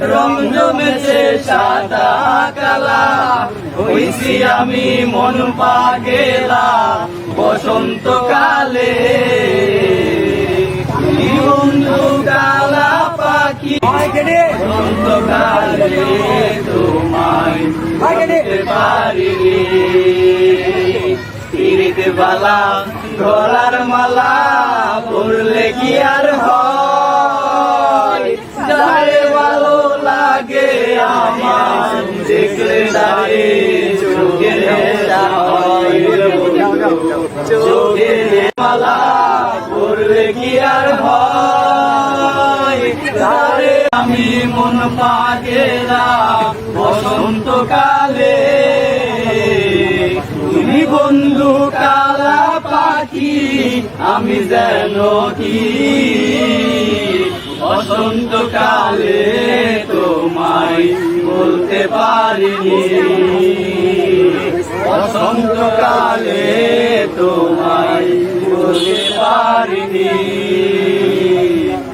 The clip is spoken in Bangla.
রং জমেছে সাদা কালা, হইছি আমি মন পাগেলা, বসন্তকালে। কালা পাখি, বসন্তকালে তোমায় বালা ধরার মালা পড়লে কি আর হয়? আমার দেখলে তারে আমি মন পাগেলা বসন্তকালে তুমি বন্ধু কালা পাখি, আমি যেন কি? বসন্তকালে বলতে পারিনি। বসন্তকালে তোমায় বলতে পারিনি।